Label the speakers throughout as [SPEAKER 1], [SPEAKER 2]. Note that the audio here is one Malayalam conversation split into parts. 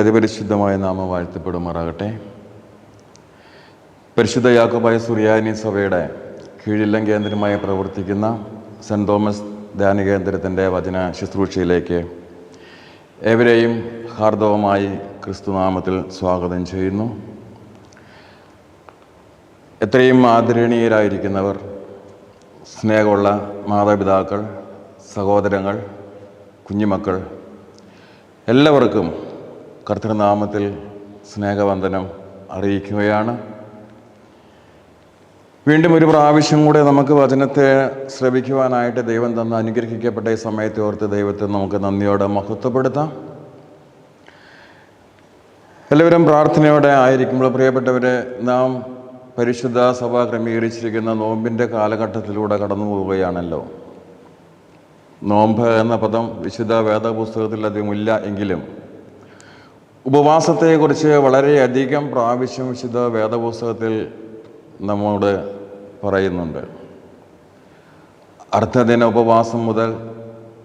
[SPEAKER 1] ദൈവത്തിന്റെ അതിപരിശുദ്ധമായ നാമം വാഴ്ത്തപ്പെടുമാറാകട്ടെ. പരിശുദ്ധ യാക്കോബായ സുറിയാനി സഭയുടെ കീഴില്ലം കേന്ദ്രമായി പ്രവർത്തിക്കുന്ന സെന്റ് തോമസ് ധ്യാന കേന്ദ്രത്തിന്റെ വചന ശുശ്രൂഷയിലേക്ക് ഏവരെയും ഹാർദവമായി ക്രിസ്തുനാമത്തിൽ സ്വാഗതം ചെയ്യുന്നു. എത്രയും ആദരണീയരായിരിക്കുന്നവർ സ്നേഹമുള്ള മാതാപിതാക്കൾ സഹോദരങ്ങൾ കുഞ്ഞുമക്കൾ എല്ലാവർക്കും കർത്തൃനാമത്തിൽ സ്നേഹവന്ദനം അറിയിക്കുകയാണ്. വീണ്ടും ഒരു പ്രാവശ്യം കൂടെ നമുക്ക് വചനത്തെ ശ്രവിക്കുവാനായിട്ട് ദൈവം തന്ന അനുഗ്രഹിക്കപ്പെട്ട ഈ സമയത്തെ ഓർത്ത് ദൈവത്തെ നമുക്ക് നന്ദിയോടെ മഹത്വപ്പെടുത്താം. എല്ലാവരും പ്രാർത്ഥനയോടെ ആയിരിക്കുമ്പോൾ പ്രിയപ്പെട്ടവരെ നാം പരിശുദ്ധ സഭ ക്രമീകരിച്ചിരിക്കുന്ന നോമ്പിന്റെ കാലഘട്ടത്തിലൂടെ കടന്നു പോവുകയാണല്ലോ. നോമ്പ് എന്ന പദം വിശുദ്ധ വേദപുസ്തകത്തിൽ അധികമില്ല എങ്കിലും ഉപവാസത്തെക്കുറിച്ച് വളരെയധികം പ്രാവശ്യം വിശുദ്ധ വേദപുസ്തകത്തിൽ നമ്മോട് പറയുന്നുണ്ട്. അർദ്ധദിന ഉപവാസം മുതൽ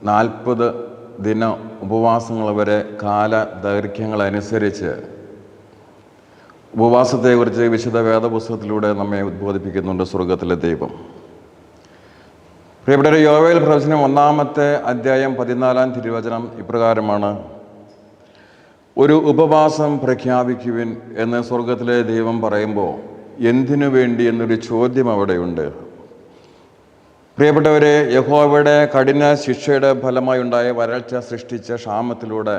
[SPEAKER 1] നാൽപ്പത് ദിന ഉപവാസങ്ങൾ വരെ കാല ദൈർഘ്യങ്ങളനുസരിച്ച് ഉപവാസത്തെക്കുറിച്ച് വിശുദ്ധ വേദപുസ്തകത്തിലൂടെ നമ്മെ ഉദ്ബോധിപ്പിക്കുന്നുണ്ട് സ്വർഗത്തിലെ ദൈവം. പ്രിയപ്പെട്ട യോവയിൽ പ്രവചനം ഒന്നാമത്തെ അധ്യായം പതിനാലാം തിരുവചനം ഇപ്രകാരമാണ്. ഒരു ഉപവാസം പ്രഖ്യാപിക്കുവിൻ എന്ന് സ്വർഗത്തിലെ ദൈവം പറയുമ്പോൾ എന്തിനു വേണ്ടി എന്നൊരു ചോദ്യം അവിടെയുണ്ട്. പ്രിയപ്പെട്ടവരെ യഹോവയുടെ കഠിന ശിക്ഷയുടെ ഫലമായി ഉണ്ടായ വരൾച്ച സൃഷ്ടിച്ച ക്ഷാമത്തിലൂടെ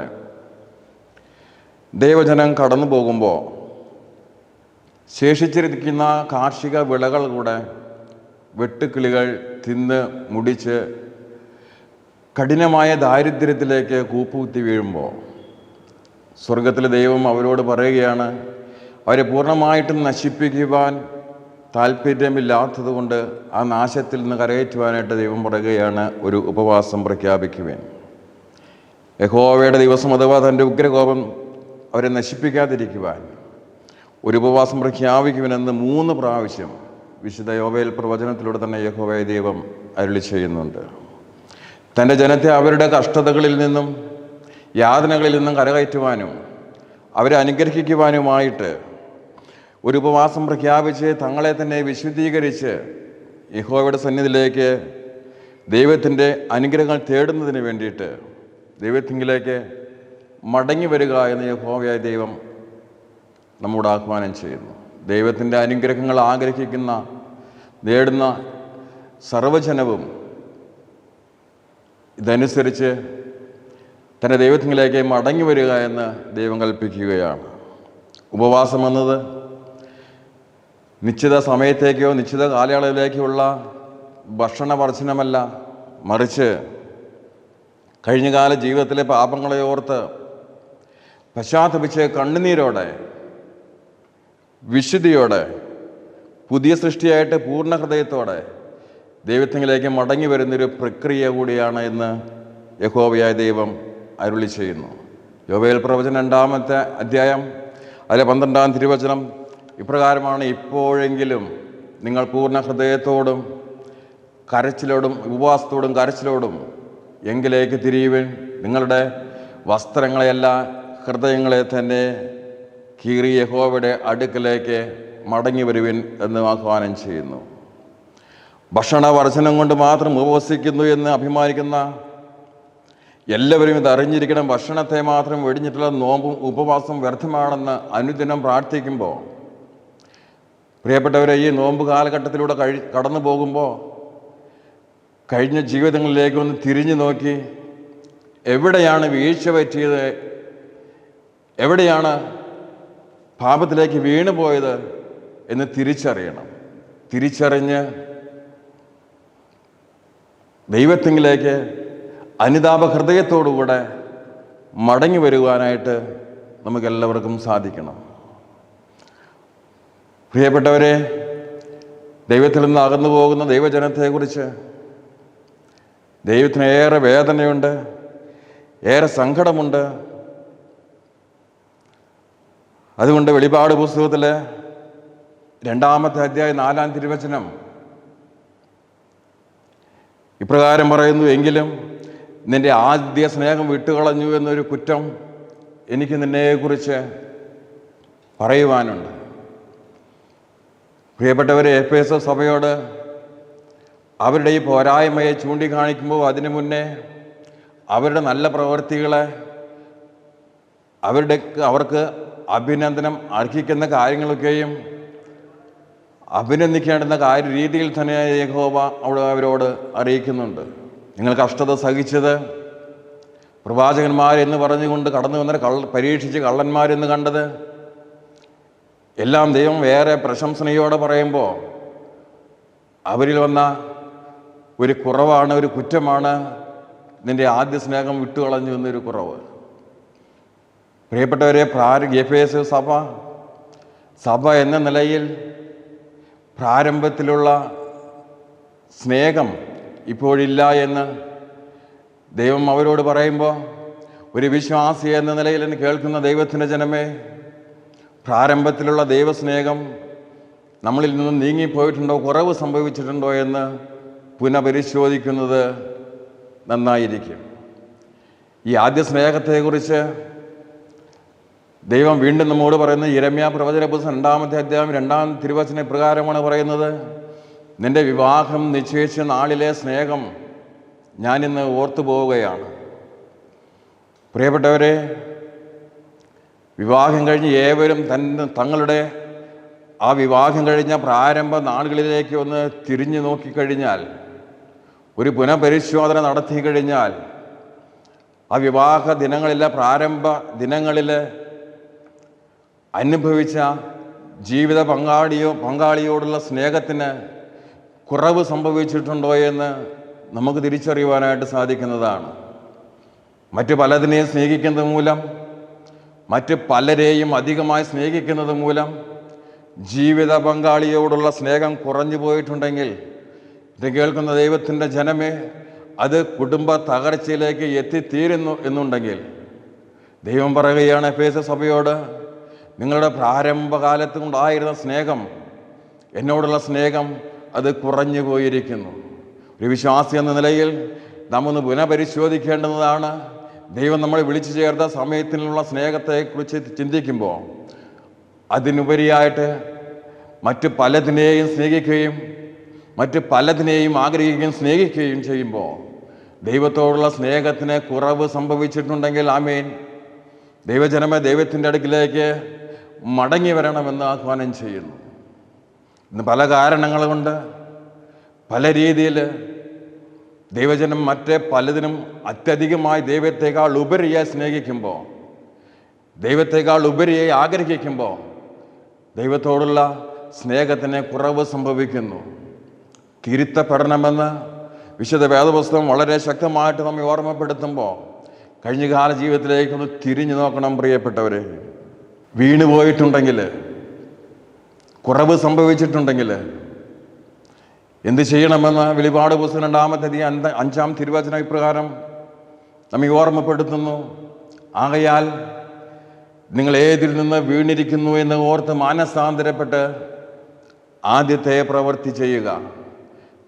[SPEAKER 1] ദൈവജനം കടന്നു പോകുമ്പോൾ ശേഷിച്ചിരിക്കുന്ന കാർഷിക വിളകൾ കൂടെ വെട്ടുക്കിളികൾ തിന്ന് മുടിച്ച് കഠിനമായ ദാരിദ്ര്യത്തിലേക്ക് കൂപ്പുകുത്തി വീഴുമ്പോൾ സ്വർഗത്തിലെ ദൈവം അവരോട് പറയുകയാണ് അവരെ പൂർണമായിട്ടും നശിപ്പിക്കുവാൻ താല്പര്യമില്ലാത്തതുകൊണ്ട് ആ നാശത്തിൽ നിന്ന് കരയേറ്റുവാനായിട്ട് ദൈവം പറയുകയാണ് ഒരു ഉപവാസം പ്രഖ്യാപിക്കുവാൻ. യഹോവയുടെ ദിവസം അഥവാ തന്റെ ഉഗ്രകോപം അവരെ നശിപ്പിക്കാതിരിക്കുവാൻ ഒരു ഉപവാസം പ്രഖ്യാപിക്കുവാനെന്ന് മൂന്ന് പ്രാവശ്യം വിശുദ്ധ യോവയിൽ പ്രവചനത്തിലൂടെ തന്നെ യഹോവയ ദൈവം അരുളി ചെയ്യുന്നുണ്ട്. തന്റെ ജനത്തെ അവരുടെ കഷ്ടതകളിൽ നിന്നും യാതനകളിൽ നിന്നും കരകയറ്റുവാനും അവരെ അനുഗ്രഹിക്കുവാനുമായിട്ട് ഒരു ഉപവാസം പ്രഖ്യാപിച്ച് തങ്ങളെ തന്നെ വിശുദ്ധീകരിച്ച് യഹോവയുടെ സന്നിധിയിലേക്ക് ദൈവത്തിന്റെ അനുഗ്രഹങ്ങൾ തേടുന്നതിന് വേണ്ടിയിട്ട് ദൈവത്തിങ്കിലേക്ക് മടങ്ങി വരിക എന്ന് യഹോവയായ ദൈവം നമ്മോട് ആഹ്വാനം ചെയ്യുന്നു. ദൈവത്തിന്റെ അനുഗ്രഹങ്ങൾ ആഗ്രഹിക്കുന്ന നേടുന്ന സർവജനവും ഇതനുസരിച്ച് തന്റെ ദൈവത്തിലേക്ക് മടങ്ങി വരിക എന്ന് ദൈവം കൽപ്പിക്കുകയാണ്. ഉപവാസം എന്നത് നിശ്ചിത സമയത്തേക്കോ നിശ്ചിത കാലയളവിലേക്കുള്ള ഭക്ഷണ വർജനമല്ല മറിച്ച് കഴിഞ്ഞകാല ജീവിതത്തിലെ പാപങ്ങളെ ഓർത്ത് പശ്ചാത്തപിച്ച് കണ്ണുനീരോടെ വിശുദ്ധിയോടെ പുതിയ സൃഷ്ടിയായിട്ട് പൂർണ ഹൃദയത്തോടെ ദൈവത്തിലേക്ക് മടങ്ങി വരുന്നൊരു പ്രക്രിയ കൂടിയാണ് എന്ന് യഹോവയായ ദൈവം അരുളി ചെയ്യുന്നു. യോബേൽ പ്രവചനം രണ്ടാമത്തെ അധ്യായം അതിലെ പന്ത്രണ്ടാം തിരുവചനം. ഇപ്രകാരമാണ് ഇപ്പോഴെങ്കിലും നിങ്ങൾ പൂർണ ഹൃദയത്തോടും കരച്ചിലോടും ഉപവാസത്തോടും കരച്ചിലോടും എങ്കിലേക്ക് തിരിയുവിൻ. നിങ്ങളുടെ വസ്ത്രങ്ങളെയല്ല ഹൃദയങ്ങളെ തന്നെ കീറി യഹോവയുടെ അടുക്കലേക്ക് മടങ്ങി വരുവിൻ എന്ന് ആഹ്വാനം ചെയ്യുന്നു. ഭക്ഷണ വർജനം കൊണ്ട് മാത്രം ഉപവസിക്കുന്നു എന്ന് അഭിമാനിക്കുന്ന എല്ലാവരും ഇത് അറിഞ്ഞിരിക്കണം. ഭക്ഷണത്തെ മാത്രം വെടിഞ്ഞിട്ടുള്ള നോമ്പും ഉപവാസം വ്യർത്ഥമാണെന്ന് അനുദിനം പ്രാർത്ഥിക്കുമ്പോൾ പ്രിയപ്പെട്ടവരെ ഈ നോമ്പ് കാലഘട്ടത്തിലൂടെ കഴി കടന്നു പോകുമ്പോൾ കഴിഞ്ഞ ജീവിതങ്ങളിലേക്ക് ഒന്ന് തിരിഞ്ഞു നോക്കി എവിടെയാണ് വീഴ്ച പറ്റിയത് എവിടെയാണ് പാപത്തിലേക്ക് വീണു പോയത് എന്ന് തിരിച്ചറിയണം. തിരിച്ചറിഞ്ഞ് ദൈവത്തിങ്കിലേക്ക് അനുതാപ ഹൃദയത്തോടുകൂടെ മടങ്ങി വരുവാനായിട്ട് നമുക്കെല്ലാവർക്കും സാധിക്കണം. പ്രിയപ്പെട്ടവരെ ദൈവത്തിൽ നിന്ന് അകന്നു പോകുന്ന ദൈവജനത്തെക്കുറിച്ച് ദൈവത്തിന് ഏറെ വേദനയുണ്ട് ഏറെ സങ്കടമുണ്ട്. അതുകൊണ്ട് വെളിപാട് പുസ്തകത്തിൽ രണ്ടാമത്തെ അധ്യായം നാലാം തിരുവചനം ഇപ്രകാരം പറയുന്നു എങ്കിലും നിന്റെ ആദ്യ സ്നേഹം വിട്ടുകളഞ്ഞു എന്നൊരു കുറ്റം എനിക്ക് നിന്നെക്കുറിച്ച് പറയുവാനുണ്ട്. പ്രിയപ്പെട്ടവരെ എഫ് എസ് എസ് സഭയോട് അവരുടെ ഈ പോരായ്മയെ ചൂണ്ടിക്കാണിക്കുമ്പോൾ അതിനു മുന്നേ അവരുടെ നല്ല പ്രവൃത്തികളെ അവരുടെ അവർക്ക് അഭിനന്ദനം അർഹിക്കുന്ന കാര്യങ്ങളൊക്കെയും അഭിനന്ദിക്കേണ്ടുന്ന കാര്യ രീതിയിൽ തന്നെ യഹോവ അവിടെ അവരോട് അറിയിക്കുന്നുണ്ട്. നിങ്ങൾ കഷ്ടത സഹിച്ചത് പ്രവാചകന്മാരെന്ന് പറഞ്ഞുകൊണ്ട് കടന്നു വന്ന കള്ള പരീക്ഷിച്ച് കള്ളന്മാരെന്ന് കണ്ടത്. എല്ലാം ദൈവം വേറെ പ്രശംസനയോടെ പറയുമ്പോൾ അവരിൽ വന്ന ഒരു കുറവാണ് ഒരു കുറ്റമാണ് നിന്റെ ആദ്യ സ്നേഹം വിട്ടുകളഞ്ഞു എന്നൊരു കുറവ്. പ്രിയപ്പെട്ടവരെ പ്രാര എഫ് സഭ സഭ എന്ന നിലയിൽ പ്രാരംഭത്തിലുള്ള സ്നേഹം ഇപ്പോഴില്ല എന്ന് ദൈവം അവരോട് പറയുമ്പോൾ ഒരു വിശ്വാസി എന്ന നിലയിൽ എന്ന് കേൾക്കുന്ന ദൈവത്തിന്റെ ജനമേ പ്രാരംഭത്തിലുള്ള ദൈവസ്നേഹം നമ്മളിൽ നിന്ന് നീങ്ങിപ്പോയിട്ടുണ്ടോ കുറവ് സംഭവിച്ചിട്ടുണ്ടോ എന്ന് പുനഃപരിശോധിക്കുന്നത് നന്നായിരിക്കും. ഈ ആദ്യ സ്നേഹത്തെക്കുറിച്ച് ദൈവം വീണ്ടും നമ്മോട് പറയുന്നത് ഇരമ്യ പ്രവചന പുസ്തകം രണ്ടാമത്തെ അധ്യായം രണ്ടാം തിരുവചന പ്രകാരമാണ് പറയുന്നത്. നിന്റെ വിവാഹം നിശ്ചയിച്ച നാളിലെ സ്നേഹം ഞാനിന്ന് ഓർത്തു പോവുകയാണ്. പ്രിയപ്പെട്ടവരെ വിവാഹം കഴിഞ്ഞ് ഏവരും തന്നെ തങ്ങളുടെ ആ വിവാഹം കഴിഞ്ഞ പ്രാരംഭ നാളുകളിലേക്ക് ഒന്ന് തിരിഞ്ഞു നോക്കിക്കഴിഞ്ഞാൽ ഒരു പുനഃപരിശോധന നടത്തി കഴിഞ്ഞാൽ ആ വിവാഹ ദിനങ്ങളിലെ പ്രാരംഭ ദിനങ്ങളിൽ അനുഭവിച്ച ജീവിത പങ്കാളിയോ പങ്കാളിയോടുള്ള സ്നേഹത്തിന് കുറവ് സംഭവിച്ചിട്ടുണ്ടോ എന്ന് നമുക്ക് തിരിച്ചറിയുവാനായിട്ട് സാധിക്കുന്നതാണ്. മറ്റ് പലതിനെയും സ്നേഹിക്കുന്നത് മൂലം മറ്റ് പലരെയും അധികമായി സ്നേഹിക്കുന്നത് മൂലം ജീവിത പങ്കാളിയോടുള്ള സ്നേഹം കുറഞ്ഞു പോയിട്ടുണ്ടെങ്കിൽ ഇത് കേൾക്കുന്ന ദൈവത്തിന്റെ ജനമേ അത് കുടുംബ തകർച്ചയിലേക്ക് എത്തിത്തീരുന്നു എന്നുണ്ടെങ്കിൽ ദൈവം പറയുകയാണ് എഫ് സഭയോട് നിങ്ങളുടെ പ്രാരംഭകാലത്ത് ഉണ്ടായിരുന്ന സ്നേഹം എന്നോടുള്ള സ്നേഹം അത് കുറഞ്ഞു പോയിരിക്കുന്നു. ഒരു വിശ്വാസി എന്ന നിലയിൽ നാം ഒന്ന് പുനഃപരിശോധിക്കേണ്ടതാണ് ദൈവം നമ്മളെ വിളിച്ചു ചേർത്ത സമയത്തിനുള്ള സ്നേഹത്തെക്കുറിച്ച് ചിന്തിക്കുമ്പോൾ അതിനുപരിയായിട്ട് മറ്റ് പലതിനെയും സ്നേഹിക്കുകയും മറ്റ് പലതിനെയും ആഗ്രഹിക്കുകയും സ്നേഹിക്കുകയും ചെയ്യുമ്പോൾ ദൈവത്തോടുള്ള സ്നേഹത്തിന് കുറവ് സംഭവിച്ചിട്ടുണ്ടെങ്കിൽ ആമേൻ. ദൈവജനമേ ദൈവത്തിന്റെ അടുക്കിലേക്ക് മടങ്ങി വരണമെന്ന് ആഹ്വാനം ചെയ്യുന്നു. ഇന്ന് പല കാരണങ്ങൾ കൊണ്ട് പല രീതിയിൽ ദൈവജനം മറ്റേ പലതിനും അത്യധികമായി ദൈവത്തെക്കാൾ ഉപരിയായി സ്നേഹിക്കുമ്പോൾ ദൈവത്തെക്കാൾ ഉപരിയായി ആഗ്രഹിക്കുമ്പോൾ ദൈവത്തോടുള്ള സ്നേഹത്തിന് കുറവ് സംഭവിക്കുന്നു. തിരുത്തപ്പെടണമെന്ന് വിശുദ്ധ വേദപുസ്തകം വളരെ ശക്തമായിട്ട് നമ്മെ ഓർമ്മപ്പെടുത്തുമ്പോൾ കഴിഞ്ഞകാല ജീവിതത്തിലേക്കൊന്ന് തിരിഞ്ഞു നോക്കണം പ്രിയപ്പെട്ടവരെ. വീണുപോയിട്ടുണ്ടെങ്കിൽ കുറവ് സംഭവിച്ചിട്ടുണ്ടെങ്കിൽ എന്ത് ചെയ്യണമെന്ന് വെളിപാട് പുസ്തകം രണ്ടാമത്തെ അഞ്ച അഞ്ചാം തിരുവചന ഇപ്രകാരം നമ്മെ ഓർമ്മപ്പെടുത്തുന്നു. ആകയാൽ നിങ്ങൾ ഏതിൽ നിന്ന് വീണിരിക്കുന്നു എന്ന് ഓർത്ത് മാനസാന്തരപ്പെട്ട് ആദ്യത്തെ പ്രവൃത്തി ചെയ്യുക.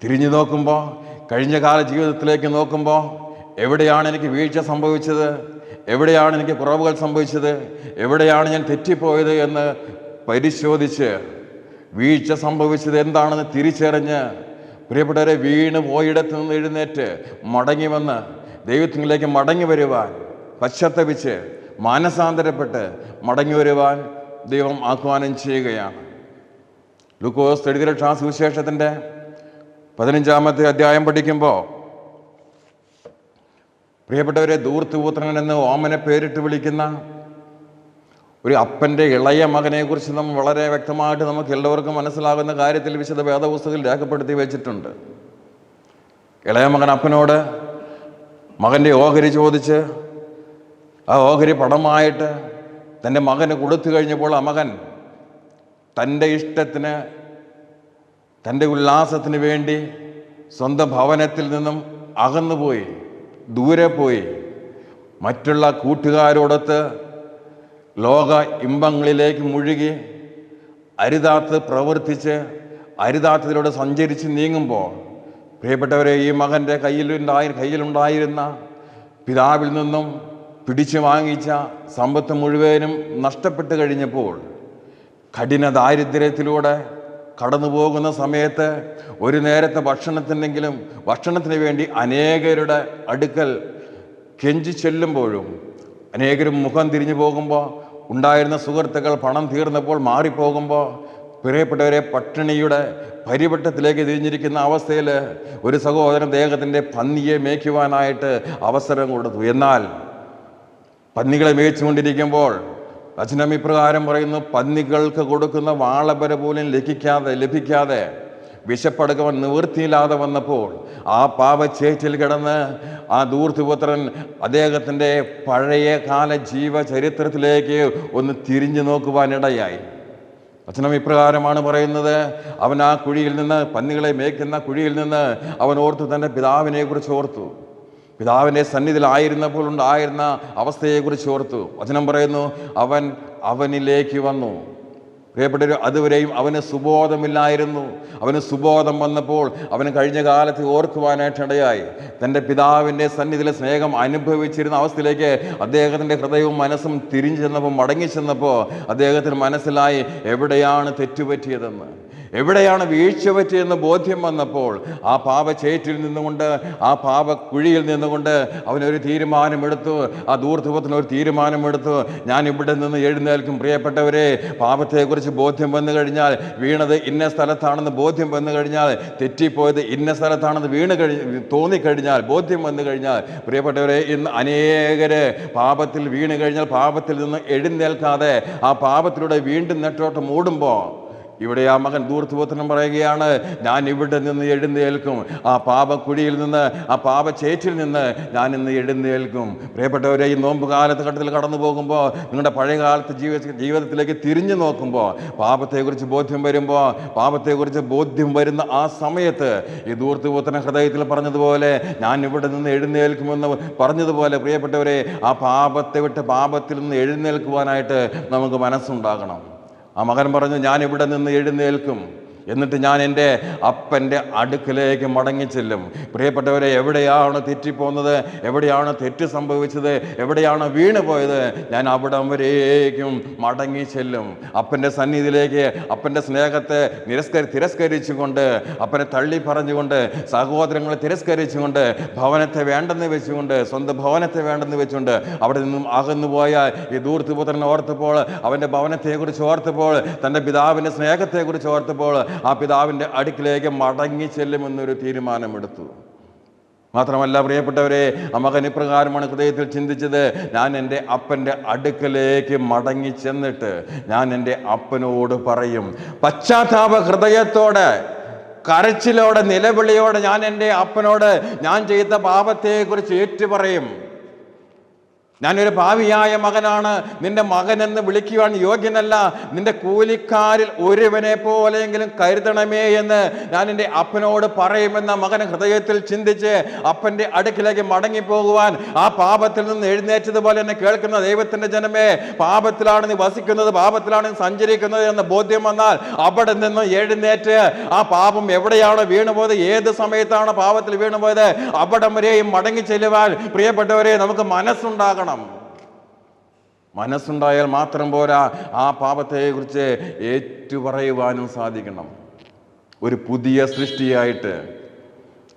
[SPEAKER 1] തിരിഞ്ഞു നോക്കുമ്പോൾ കഴിഞ്ഞ കാല ജീവിതത്തിലേക്ക് നോക്കുമ്പോൾ എവിടെയാണ് എനിക്ക് വീഴ്ച സംഭവിച്ചത്? എവിടെയാണ് എനിക്ക് കുറവുകൾ സംഭവിച്ചത്? എവിടെയാണ് ഞാൻ തെറ്റിപ്പോയത് എന്ന് പരിശോധിച്ച് വീഴ്ച സംഭവിച്ചത് എന്താണെന്ന് തിരിച്ചറിഞ്ഞ് പ്രിയപ്പെട്ടവരെ വീണ് പോയിടത്ത് നിന്ന് എഴുന്നേറ്റ് മടങ്ങി വന്ന് ദൈവത്തിലേക്ക് മടങ്ങി വരുവാൻ പശ്ചാത്തപിച്ച് മാനസാന്തരപ്പെട്ട് മടങ്ങി വരുവാൻ ദൈവം ആഹ്വാനം ചെയ്യുകയാണ്. ലുക്കോസ് തെടുതിരക്ഷാ സുവിശേഷത്തിന്റെ പതിനഞ്ചാമത്തെ അധ്യായം പഠിക്കുമ്പോൾ പ്രിയപ്പെട്ടവരെ ദൂർത്തുപുത്രൻ എന്ന് ഓമനെ പേരിട്ട് വിളിക്കുന്ന ഒരു അപ്പന്റെ ഇളയ മകനെക്കുറിച്ച് നമ്മൾ വളരെ വ്യക്തമായിട്ട് നമുക്ക് എല്ലാവർക്കും മനസ്സിലാകുന്ന കാര്യത്തിൽ വിശദ വേദപുസ്തകത്തിൽ രേഖപ്പെടുത്തി വെച്ചിട്ടുണ്ട്. ഇളയ മകൻ അപ്പനോട് മകന്റെ ഓഹരി ചോദിച്ച് ആ ഓഹരി പണമായിട്ട് തന്റെ മകന് കൊടുത്തു കഴിഞ്ഞപ്പോൾ ആ മകൻ തന്റെ ഇഷ്ടത്തിന് തന്റെ ഉല്ലാസത്തിന് വേണ്ടി സ്വന്തം ഭവനത്തിൽ നിന്നും അകന്നുപോയി ദൂരെ പോയി. മറ്റുള്ള കൂട്ടുകാരോടൊത്ത് ലോക ഇമ്പങ്ങളിലേക്ക് മുഴുകി അരുതാത്ത് പ്രവർത്തിച്ച് അരുതാത്തതിലൂടെ സഞ്ചരിച്ച് നീങ്ങുമ്പോൾ പ്രിയപ്പെട്ടവരെ ഈ മകന്റെ കയ്യിലുണ്ടായി കയ്യിലുണ്ടായിരുന്ന പിതാവിൽ നിന്നും പിടിച്ചു വാങ്ങിച്ച സമ്പത്ത് മുഴുവനും നഷ്ടപ്പെട്ട് കഴിഞ്ഞപ്പോൾ കഠിന ദാരിദ്ര്യത്തിലൂടെ കടന്നു പോകുന്ന സമയത്ത് ഒരു നേരത്തെ ഭക്ഷണത്തിനെങ്കിലും ഭക്ഷണത്തിന് വേണ്ടി അനേകരുടെ അടുക്കൽ കെഞ്ചി ചെല്ലുമ്പോഴും അനേകരും മുഖം തിരിഞ്ഞു പോകുമ്പോൾ ഉണ്ടായിരുന്ന സുഹൃത്തുക്കൾ പണം തീർന്നപ്പോൾ മാറിപ്പോകുമ്പോൾ പ്രിയപ്പെട്ടവരെ പട്ടിണിയുടെ പരിവട്ടത്തിലേക്ക് തിരിഞ്ഞിരിക്കുന്ന അവസ്ഥയിൽ ഒരു സഹോദരൻ ദേഹത്തിന്റെ പന്നിയെ മേയ്ക്കുവാനായിട്ട് അവസരം കൊടുത്തു. എന്നാൽ പന്നികളെ മേയിച്ചുകൊണ്ടിരിക്കുമ്പോൾ വചനം ഇപ്രകാരം പറയുന്നു പന്നികൾക്ക് കൊടുക്കുന്ന വാളപര പോലും ലഭിക്കാതെ ലഭിക്കാതെ വിശപ്പടക്കവൻ നിവൃത്തിയില്ലാതെ വന്നപ്പോൾ ആ പാപച്ചേറ്റിൽ കിടന്ന് ആ ദൂർത്തിപുത്രൻ അദ്ദേഹത്തിന്റെ പഴയ കാല ജീവചരിത്രത്തിലേക്ക് ഒന്ന് തിരിഞ്ഞു നോക്കുവാനിടയായി വചനം ഇപ്രകാരമാണ് പറയുന്നത്. അവൻ ആ കുഴിയിൽ നിന്ന് പന്നികളെ മേയ്ക്കുന്ന കുഴിയിൽ നിന്ന് അവൻ ഓർത്തു തന്റെ പിതാവിനെ കുറിച്ച് ഓർത്തു. പിതാവിന്റെ സന്നിധിയിലായിരുന്നപ്പോൾ ഉണ്ടായിരുന്ന അവസ്ഥയെക്കുറിച്ച് ഓർത്തു. വചനം പറയുന്നു അവൻ അവനിലേക്ക് വന്നു. പ്രിയപ്പെട്ടവർ അതുവരെയും അവന് സുബോധമില്ലായിരുന്നു. അവന് സുബോധം വന്നപ്പോൾ അവന് കഴിഞ്ഞ കാലത്ത് ഓർക്കുവാനായിട്ട് ഇടയായി. തന്റെ പിതാവിന്റെ സന്നിധിയിലെ സ്നേഹം അനുഭവിച്ചിരുന്ന അവസ്ഥയിലേക്ക് അദ്ദേഹത്തിന്റെ ഹൃദയവും മനസ്സും തിരിഞ്ഞു ചെന്നപ്പോൾ മടങ്ങി ചെന്നപ്പോൾ അദ്ദേഹത്തിന് മനസ്സിലായി എവിടെയാണ് തെറ്റുപറ്റിയതെന്ന്. എവിടെയാണ് വീഴ്ച പറ്റിയെന്ന് ബോധ്യം വന്നപ്പോൾ ആ പാപച്ചേറ്റിൽ നിന്നുകൊണ്ട് ആ പാപക്കുഴിയിൽ നിന്നുകൊണ്ട് അവനൊരു തീരുമാനമെടുത്തു ആ ദൂർധുവത്തിന് ഒരു തീരുമാനമെടുത്തു ഞാൻ ഇവിടെ നിന്ന് എഴുന്നേൽക്കും. പ്രിയപ്പെട്ടവരെ പാപത്തെക്കുറിച്ച് ബോധ്യം വന്നു കഴിഞ്ഞാൽ വീണത് ഇന്ന സ്ഥലത്താണെന്ന് ബോധ്യം വന്നു കഴിഞ്ഞാൽ തെറ്റിപ്പോയത് ഇന്ന സ്ഥലത്താണെന്ന് വീണ് കഴിഞ്ഞ് തോന്നിക്കഴിഞ്ഞാൽ ബോധ്യം വന്നു കഴിഞ്ഞാൽ പ്രിയപ്പെട്ടവരെ ഇന്ന് അനേകര് പാപത്തിൽ വീണ് കഴിഞ്ഞാൽ പാപത്തിൽ നിന്ന് എഴുന്നേൽക്കാതെ ആ പാപത്തിലൂടെ വീണ്ടും നെട്ടോട്ട് മൂടുമ്പോൾ ഇവിടെ ആ മകൻ ദൂർത്തുപുത്രൻ പറയുകയാണ് ഞാൻ ഇവിടെ നിന്ന് എഴുന്നേൽക്കും. ആ പാപക്കുഴിയിൽ നിന്ന് ആ പാപച്ചേറ്റിൽ നിന്ന് ഞാൻ ഇന്ന് എഴുന്നേൽക്കും. പ്രിയപ്പെട്ടവരെ ഈ നോമ്പ് കാലഘട്ടത്തിൽ ഘട്ടത്തിൽ കടന്നു പോകുമ്പോൾ നിങ്ങളുടെ പഴയകാലത്ത് കാലത്ത് ജീവിതത്തിലേക്ക് തിരിഞ്ഞു നോക്കുമ്പോൾ പാപത്തെക്കുറിച്ച് ബോധ്യം വരുമ്പോൾ പാപത്തെക്കുറിച്ച് ബോധ്യം വരുന്ന ആ സമയത്ത് ഈ ദൂർത്തുപുത്രൻ ഹൃദയത്തിൽ പറഞ്ഞതുപോലെ ഞാൻ ഇവിടെ നിന്ന് എഴുന്നേൽക്കുമെന്ന് പറഞ്ഞതുപോലെ പ്രിയപ്പെട്ടവരെ ആ പാപത്തെ വിട്ട് പാപത്തിൽ നിന്ന് എഴുന്നേൽക്കുവാനായിട്ട് നമുക്ക് മനസ്സുണ്ടാകണം. ആ മകൻ പറഞ്ഞു ഞാൻ ഇവിടെ നിന്ന് എഴുന്നേൽക്കും. എന്നിട്ട് ഞാൻ എന്റെ അപ്പന്റെ അടുക്കലേക്ക് മടങ്ങിച്ചെല്ലും. പ്രിയപ്പെട്ടവരെ എവിടെയാണ് തെറ്റിപ്പോന്നത്? എവിടെയാണ് തെറ്റ് സംഭവിച്ചത്? എവിടെയാണ് വീണ് പോയത്? ഞാൻ അവിടം വരേക്കും മടങ്ങി ചെല്ലും അപ്പന്റെ സന്നിധിയിലേക്ക് അപ്പന്റെ സ്നേഹത്തെ നിരസ്കരി തിരസ്കരിച്ചുകൊണ്ട് അപ്പനെ തള്ളി പറഞ്ഞുകൊണ്ട് സഹോദരങ്ങളെ തിരസ്കരിച്ചുകൊണ്ട് ഭവനത്തെ വേണ്ടെന്ന് വെച്ചുകൊണ്ട് സ്വന്തം ഭവനത്തെ വേണ്ടെന്ന് വെച്ചുകൊണ്ട് അവിടെ നിന്നും അകന്നു പോയ ഈ ദൂർത്തുപുത്രനെ ഓർത്തപ്പോൾ അവന്റെ ഭവനത്തെക്കുറിച്ച് ഓർത്തപ്പോൾ തന്റെ പിതാവിന്റെ സ്നേഹത്തെക്കുറിച്ച് ഓർത്തപ്പോൾ ആ പിതാവിന്റെ അടുക്കിലേക്ക് മടങ്ങി ചെല്ലുമെന്നൊരു തീരുമാനമെടുത്തു. മാത്രമല്ല പ്രിയപ്പെട്ടവരെ മകൻ ഇപ്രകാരമാണ് ഹൃദയത്തിൽ ചിന്തിച്ചത് ഞാൻ എന്റെ അപ്പന്റെ അടുക്കലേക്ക് മടങ്ങി ചെന്നിട്ട് ഞാൻ എന്റെ അപ്പനോട് പറയും പശ്ചാത്താപ ഹൃദയത്തോടെ കരച്ചിലോടെ നിലവിളിയോടെ ഞാൻ എന്റെ അപ്പനോട് ഞാൻ ചെയ്ത പാപത്തെക്കുറിച്ച് ഏറ്റുപറയും. ഞാനൊരു ഭാവിയായ മകനാണ്. നിന്റെ മകൻ എന്ന് വിളിക്കുവാൻ യോഗ്യനല്ല. നിന്റെ കൂലിക്കാരിൽ ഒരുവനെ പോലെയെങ്കിലും കരുതണമേ എന്ന് ഞാൻ എന്റെ അപ്പനോട് പറയുമെന്ന മകൻ ഹൃദയത്തിൽ ചിന്തിച്ച് അപ്പന്റെ അടുക്കിലേക്ക് മടങ്ങിപ്പോകുവാൻ ആ പാപത്തിൽ നിന്ന് എഴുന്നേറ്റതുപോലെ എന്നെ കേൾക്കുന്ന ദൈവത്തിന്റെ ജനമേ പാപത്തിലാണ് നീ വസിക്കുന്നത് പാപത്തിലാണ് നീ സഞ്ചരിക്കുന്നത് എന്ന് ബോധ്യം വന്നാൽ അവിടെ നിന്ന് എഴുന്നേറ്റ് ആ പാപം എവിടെയാണ് വീണുപോയത് ഏത് സമയത്താണ് പാപത്തിൽ വീണുപോയത് അവിടം വരെയും മടങ്ങി ചെല്ലുവാൻ പ്രിയപ്പെട്ടവരെ നമുക്ക് മനസ്സുണ്ടാകണം. മനസ്സുണ്ടായാൽ മാത്രം പോരാ ആ പാപത്തെക്കുറിച്ച് ഏറ്റുപറയുവാനും സാധിക്കണം. ഒരു പുതിയ സൃഷ്ടിയായിട്ട്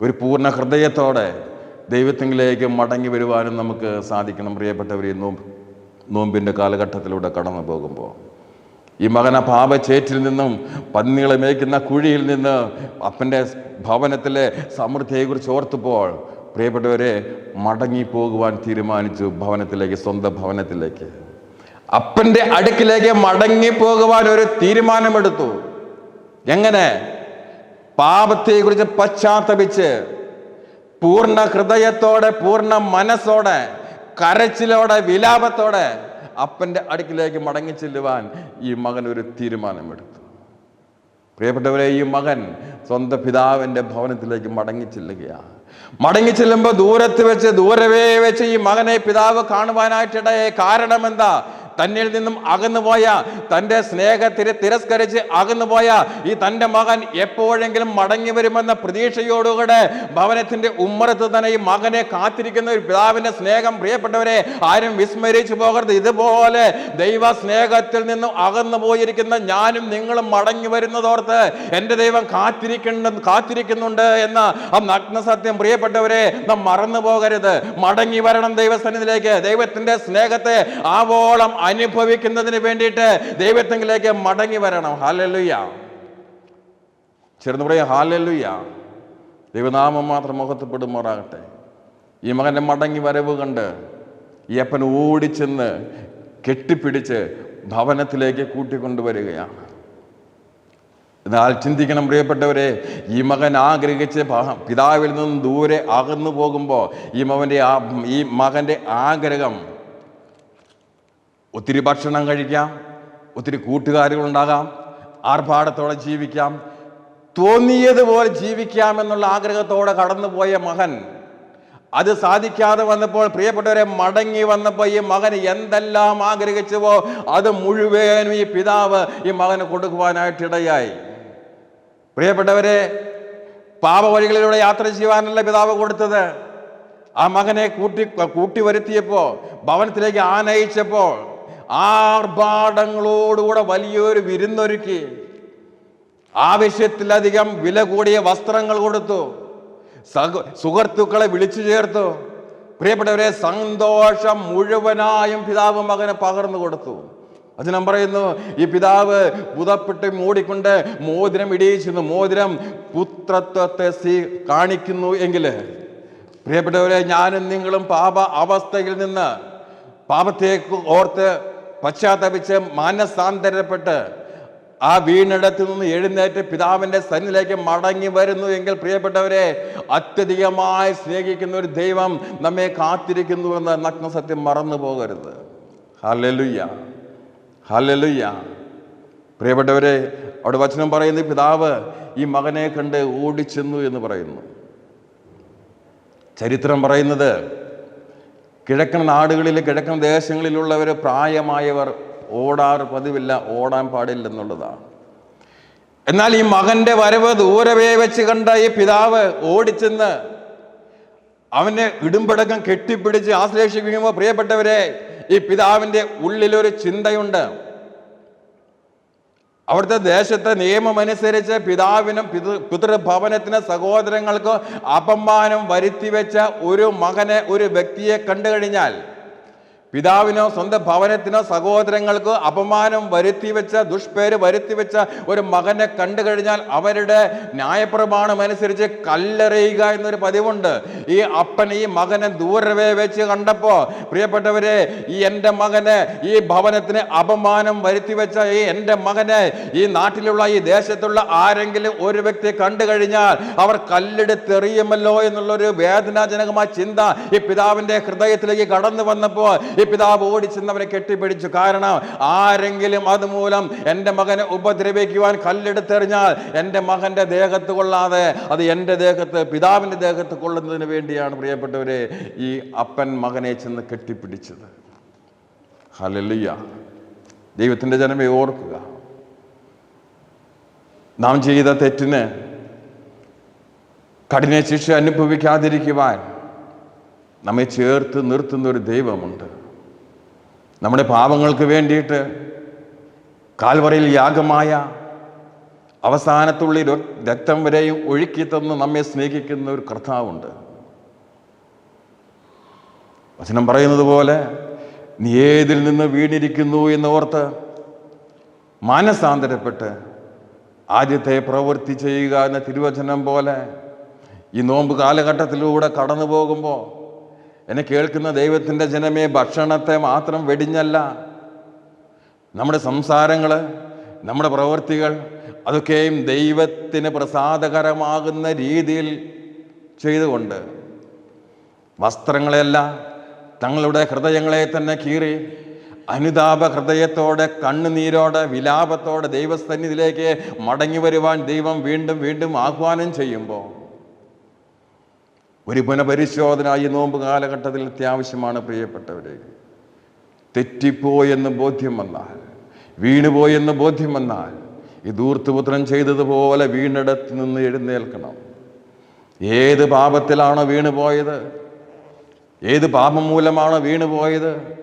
[SPEAKER 1] ഒരു പൂർണ ഹൃദയത്തോടെ ദൈവത്തിങ്കിലേക്ക് മടങ്ങി വരുവാനും നമുക്ക് സാധിക്കണം. പ്രിയപ്പെട്ടവർ ഈ നോമ്പ് നോമ്പിന്റെ കാലഘട്ടത്തിലൂടെ കടന്നു പോകുമ്പോൾ. ഈ മകന പാപചേറ്റിൽ നിന്നും പന്നികളെ മേയ്ക്കുന്ന കുഴിയിൽ നിന്ന് അപ്പന്റെ ഭവനത്തിലെ സമൃദ്ധിയെക്കുറിച്ച് ഓർത്തപ്പോൾ പ്രിയപ്പെട്ടവരെ മടങ്ങിപ്പോകുവാൻ തീരുമാനിച്ചു ഭവനത്തിലേക്ക് സ്വന്തം ഭവനത്തിലേക്ക്. അപ്പന്റെ അടുക്കിലേക്ക് മടങ്ങിപ്പോകുവാൻ ഒരു തീരുമാനമെടുത്തു. എങ്ങനെ? പാപത്തെക്കുറിച്ച് പശ്ചാത്തപിച്ച് പൂർണ ഹൃദയത്തോടെ പൂർണ മനസ്സോടെ കരച്ചിലോടെ വിലാപത്തോടെ അപ്പന്റെ അടുക്കിലേക്ക് മടങ്ങി ചെല്ലുവാൻ ഈ മകൻ ഒരു തീരുമാനമെടുത്തു. പ്രിയപ്പെട്ടവരെ ഈ മകൻ സ്വന്തം പിതാവിന്റെ ഭവനത്തിലേക്ക് മടങ്ങി ചെല്ലുകയാണ് മടങ്ങി ചെല്ലുമ്പോൾ ദൂരത്ത് വെച്ച് ദൂരവേ വെച്ച് ഈ മകനെ പിതാവ് കാണുവാനായിട്ടിടയെ. കാരണം എന്താ? തന്നിൽ നിന്നും അകന്നുപോയ തന്റെ സ്നേഹത്തിനെ തിരസ്കരിച്ച് അകന്നുപോയ ഈ തന്റെ മകൻ എപ്പോഴെങ്കിലും മടങ്ങി വരുമെന്ന പ്രതീക്ഷയോടുകൂടെ ഭവനത്തിന്റെ ഉമ്മറത്ത് തന്നെ ഈ മകനെ കാത്തിരിക്കുന്ന ഒരു പിതാവിന്റെ സ്നേഹം പ്രിയപ്പെട്ടവരെ ആരും വിസ്മരിച്ചു പോകരുത്. ഇതുപോലെ ദൈവ സ്നേഹത്തിൽ നിന്നും അകന്നു പോയിരിക്കുന്ന ഞാനും നിങ്ങളും മടങ്ങി വരുന്നതോർത്ത് എന്റെ ദൈവം കാത്തിരിക്കുന്നു കാത്തിരിക്കുന്നുണ്ട് എന്ന ആ നഗ്ന സത്യം പ്രിയപ്പെട്ടവരെ നാം മറന്നു പോകരുത് മടങ്ങി വരണം ദൈവസന്നിധിയിലേക്ക്. ദൈവത്തിന്റെ സ്നേഹത്തെ ആവോളം അനുഭവിക്കുന്നതിന് വേണ്ടിയിട്ട് ദൈവത്തിലേക്ക് മടങ്ങി വരണം. ഹാലലുയ്യ ചേർന്ന് പറയാം ഹാലലുയ്യ ദൈവനാമം മാത്രം മുഖത്തപ്പെടുമാറാകട്ടെ ഈ മകന്റെ മടങ്ങി വരവ് കണ്ട് ഈ അപ്പൻ ഓടിച്ചെന്ന് കെട്ടിപ്പിടിച്ച് ഭവനത്തിലേക്ക് കൂട്ടിക്കൊണ്ടുവരികയാണ്. എന്നാൽ ചിന്തിക്കണം പ്രിയപ്പെട്ടവരെ ഈ മകൻ ആഗ്രഹിച്ച് പിതാവിൽ നിന്നും ദൂരെ അകന്നു പോകുമ്പോൾ ഈ മകന്റെ ആ ഈ മകന്റെ ആഗ്രഹം ഒത്തിരി ഭക്ഷണം കഴിക്കാം ഒത്തിരി കൂട്ടുകാരുകളുണ്ടാകാം ആർഭാടത്തോടെ ജീവിക്കാം തോന്നിയതുപോലെ ജീവിക്കാം എന്നുള്ള ആഗ്രഹത്തോടെ കടന്നുപോയ മകൻ. അത് സാധിക്കാതെ വന്നപ്പോൾ പ്രിയപ്പെട്ടവരെ മടങ്ങി വന്നപ്പോൾ ഈ മകൻ എന്തെല്ലാം ആഗ്രഹിച്ചുവോ അത് മുഴുവനും ഈ പിതാവ് ഈ മകന് കൊടുക്കുവാനായിട്ടിടയായി. പ്രിയപ്പെട്ടവരെ പാപവഴികളിലൂടെ യാത്ര ചെയ്യുവാനല്ല പിതാവ് കൊടുത്തത്? ആ മകനെ കൂട്ടി കൂട്ടി വരുത്തിയപ്പോൾ ഭവനത്തിലേക്ക് ആനയിച്ചപ്പോൾ ആർഭാടങ്ങളോടുകൂടെ വലിയൊരു വിരുന്നൊരുക്കി. ആവശ്യത്തിലധികം വില കൂടിയ വസ്ത്രങ്ങൾ കൊടുത്തു. സഹ സുഹൃത്തുക്കളെ വിളിച്ചു ചേർത്തു. പ്രിയപ്പെട്ടവരെ സന്തോഷം മുഴുവനായും പിതാവ് മകനെ പകർന്നു കൊടുത്തു. അതിനം പറയുന്നു ഈ പിതാവ് പുതപ്പെട്ട് മൂടിക്കൊണ്ട് മോതിരം ഇടിയിച്ചിരുന്നു. മോതിരം പുത്രത്വത്തെ സ്വീ കാണിക്കുന്നു എങ്കിൽ. പ്രിയപ്പെട്ടവരെ ഞാനും നിങ്ങളും പാപ അവസ്ഥയിൽ നിന്ന് പാപത്തേക്ക് ഓർത്ത് പശ്ചാത്തപിച്ച് മാനസാന്തരപ്പെട്ട് ആ വീണിടത്തിൽ നിന്ന് എഴുന്നേറ്റ് പിതാവിന്റെ സന്നിധിയിലേക്ക് മടങ്ങി വരുന്നു എങ്കിൽ പ്രിയപ്പെട്ടവരെ അത്യധികമായി സ്നേഹിക്കുന്ന ഒരു ദൈവം നമ്മെ കാത്തിരിക്കുന്നു എന്ന നഗ്ന സത്യം മറന്നു പോകരുത്. ഹലലുയ്യ ഹലലുയ്യ പ്രിയപ്പെട്ടവരെ അവിടെ വചനം പറയുന്നു പിതാവ് ഈ മകനെ കണ്ട് ഓടിച്ചെന്നു എന്ന് പറയുന്നു. ചരിത്രം പറയുന്നത് കിഴക്കൻ നാടുകളിൽ കിഴക്കൻ ദേശങ്ങളിലുള്ളവർ പ്രായമായവർ ഓടാറ് പതിവില്ല ഓടാൻ പാടില്ലെന്നുള്ളതാണ് എന്നാൽ ഈ മകന്റെ വരവ് ദൂരവേ വെച്ച് കണ്ട ഈ പിതാവ് ഓടിച്ചെന്ന് അവനെ ഇടുമ്പടക്കം കെട്ടിപ്പിടിച്ച് ആശ്ലേഷിക്കുമ്പോൾ പ്രിയപ്പെട്ടവരെ ഈ പിതാവിന്റെ ഉള്ളിലൊരു ചിന്തയുണ്ട്. അവിടുത്തെ ദേശത്തെ നിയമമനുസരിച്ച് പിതാവിനും പിതൃ പിതൃഭവനത്തിന് സഹോദരങ്ങൾക്ക് അപമാനം വരുത്തി വെച്ച ഒരു മകനെ ഒരു വ്യക്തിയെ കണ്ടു കഴിഞ്ഞാൽ പിതാവിനോ സ്വന്തം ഭവനത്തിനോ സഹോദരങ്ങൾക്ക് അപമാനം വരുത്തി വെച്ച ദുഷ്പേര് വരുത്തി വെച്ച ഒരു മകനെ കണ്ടു കഴിഞ്ഞാൽ അവരുടെ ന്യായപ്രമാണം അനുസരിച്ച് കല്ലെറിയുക എന്നൊരു പതിവുണ്ട്. ഈ അപ്പൻ ഈ മകനെ ദൂരവേ വെച്ച് കണ്ടപ്പോൾ പ്രിയപ്പെട്ടവരെ ഈ എന്റെ മകനെ ഈ ഭവനത്തിന് അപമാനം വരുത്തി വെച്ച ഈ എന്റെ മകനെ ഈ നാട്ടിലുള്ള ഈ ദേശത്തുള്ള ആരെങ്കിലും ഒരു വ്യക്തി കണ്ടു കഴിഞ്ഞാൽ അവർ കല്ലെടുത്തെറിയുമല്ലോ എന്നുള്ളൊരു വേദനാജനകമായ ചിന്ത ഈ പിതാവിന്റെ ഹൃദയത്തിലേക്ക് കടന്നു വന്നപ്പോൾ പിതാവ് ഓടിച്ചെന്നവനെ കെട്ടിപ്പിടിച്ചു. കാരണം ആരെങ്കിലും അതുമൂലം എന്റെ മകനെ ഉപദ്രവിക്കുവാൻ കല്ലെടുത്തെറിഞ്ഞാൽ എന്റെ മകന്റെ ദേഹത്ത് കൊള്ളാതെ അത് എന്റെ ദേഹത്ത് പിതാവിന്റെ ദേഹത്ത് കൊള്ളുന്നതിന് വേണ്ടിയാണ് പ്രിയപ്പെട്ടവരെ ഈ അപ്പൻ മകനെ ചെന്ന് കെട്ടിപ്പിടിച്ചത്. ഹലിയ ദൈവത്തിന്റെ ജനമേ ഓർക്കുക. നാം ചെയ്ത തെറ്റിന് കഠിന ശിക്ഷ അനുഭവിക്കാതിരിക്കുവാൻ നമ്മെ ചേർത്ത് നിർത്തുന്ന ഒരു ദൈവമുണ്ട്. നമ്മുടെ പാപങ്ങൾക്ക് വേണ്ടിയിട്ട് കാൽവറയിൽ യാഗമായ അവസാനത്തുള്ളി രക്തം വരെയും ഒഴുക്കി തന്ന് നമ്മെ സ്നേഹിക്കുന്ന ഒരു കർത്താവുണ്ട്. വചനം പറയുന്നത് പോലെ നീ ഏതിൽ നിന്ന് വീണിരിക്കുന്നു എന്നോർത്ത് മാനസാന്തരപ്പെട്ട് ആദ്യത്തെ പ്രവൃത്തി ചെയ്യുക എന്ന തിരുവചനം പോലെ ഈ നോമ്പ് കാലഘട്ടത്തിലൂടെ കടന്നു പോകുമ്പോൾ എന്നെ കേൾക്കുന്ന ദൈവത്തിന്റെ ജനമേ ഭക്ഷണത്തെ മാത്രം വെടിഞ്ഞല്ല. നമ്മുടെ സംസാരങ്ങൾ നമ്മുടെ പ്രവൃത്തികൾ അതൊക്കെയും ദൈവത്തിന് പ്രസാദകരമാകുന്ന രീതിയിൽ ചെയ്തുകൊണ്ട് വസ്ത്രങ്ങളെയല്ല തങ്ങളുടെ ഹൃദയങ്ങളെ തന്നെ കീറി അനുതാപ ഹൃദയത്തോടെ കണ്ണുനീരോടെ വിലാപത്തോടെ ദൈവസന്നിധിയിലേക്ക് മടങ്ങി വരുവാൻ ദൈവം വീണ്ടും വീണ്ടും ആഹ്വാനം ചെയ്യുമ്പോൾ ഒരു പുനഃപരിശോധന ഈ നോമ്പ് കാലഘട്ടത്തിൽ അത്യാവശ്യമാണ് പ്രിയപ്പെട്ടവരെ. തെറ്റിപ്പോയെന്ന് ബോധ്യം വന്നാൽ വീണുപോയെന്ന് ബോധ്യം വന്നാൽ ഈ ദൂർത്തുപുത്രൻ ചെയ്തതുപോലെ വീണിടത്ത് നിന്ന് എഴുന്നേൽക്കണം. ഏത് പാപത്തിലാണോ വീണുപോയത്? ഏത് പാപം മൂലമാണോ വീണുപോയത്?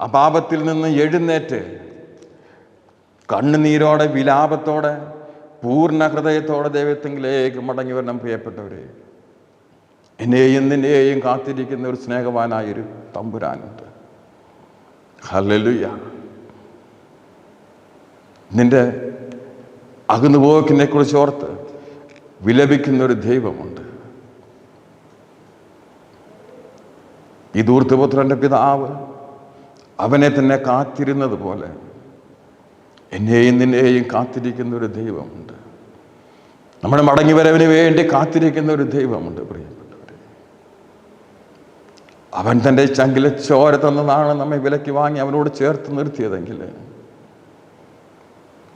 [SPEAKER 1] ആ പാപത്തിൽ നിന്ന് എഴുന്നേറ്റ് കണ്ണുനീരോടെ വിലാപത്തോടെ പൂർണ ഹൃദയത്തോടെ ദൈവത്തെങ്കിലേക്ക് മടങ്ങി വരണം പ്രിയപ്പെട്ടവരെ. എന്നെയും നിന്നെയും കാത്തിരിക്കുന്ന ഒരു സ്നേഹവാനായൊരു തമ്പുരാനുണ്ട്. ഹലലുയ നിന്റെ അകന്നുപോക്കിനെ കുറിച്ച് ഓർത്ത് വിലപിക്കുന്ന ഒരു ദൈവമുണ്ട്. ഈ ദൂർത്തുപുത്രന്റെ പിതാവ് അവനെ തന്നെ കാത്തിരുന്നത് പോലെ എന്നെയും നിന്നെയും കാത്തിരിക്കുന്ന ഒരു ദൈവമുണ്ട്. നമ്മുടെ മടങ്ങി വരവിന് വേണ്ടി കാത്തിരിക്കുന്ന ഒരു ദൈവമുണ്ട് പ്രിയപ്പെട്ടവരെ അവൻ തന്റെ ചങ്കിലെ ചോര തന്നതാണ് നമ്മെ വിലക്ക് വാങ്ങി അവനോട് ചേർത്ത് നിർത്തിയതെങ്കിൽ.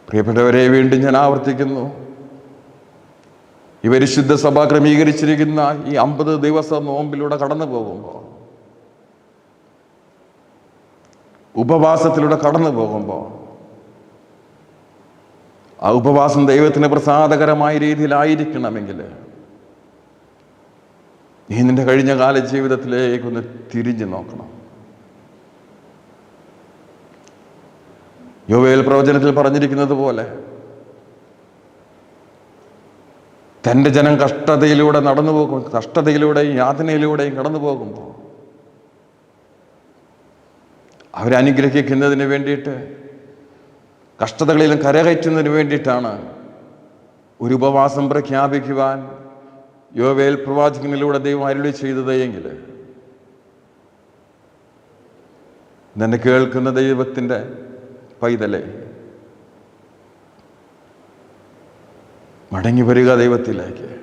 [SPEAKER 1] പ്രിയപ്പെട്ടവരെ വീണ്ടും ഞാൻ ആവർത്തിക്കുന്നു. ഈ പരിശുദ്ധ സഭ ക്രമീകരിച്ചിരിക്കുന്ന ഈ അമ്പത് ദിവസ നോമ്പിലൂടെ കടന്നു പോകുമ്പോൾ ഉപവാസത്തിലൂടെ കടന്നു പോകുമ്പോൾ ആ ഉപവാസം ദൈവത്തിന് പ്രസാദകരമായ രീതിയിലായിരിക്കണമെങ്കിൽ നീ നിന്റെ കഴിഞ്ഞ കാല ജീവിതത്തിലേക്കൊന്ന് തിരിഞ്ഞു നോക്കണം. യോവേൽ പ്രവചനത്തിൽ പറഞ്ഞിരിക്കുന്നത് പോലെ തന്റെ ജനം കഷ്ടതയിലൂടെ നടന്നു പോകും കഷ്ടതയിലൂടെയും യാതനയിലൂടെയും കടന്നു പോകുമ്പോൾ അവരനുഗ്രഹിക്കുന്നതിന് വേണ്ടിയിട്ട് കഷ്ടതകളിലും കരകയറ്റുന്നതിന് വേണ്ടിയിട്ടാണ് ഒരു ഉപവാസം പ്രഖ്യാപിക്കുവാൻ യോവേൽ പ്രവാചകനിലൂടെ ദൈവം അരുളി ചെയ്തത് എങ്കിൽ നിന്നെ കേൾക്കുന്ന ദൈവത്തിന്റെ പൈതലേ മടങ്ങി വരിക ദൈവത്തിലേക്ക്.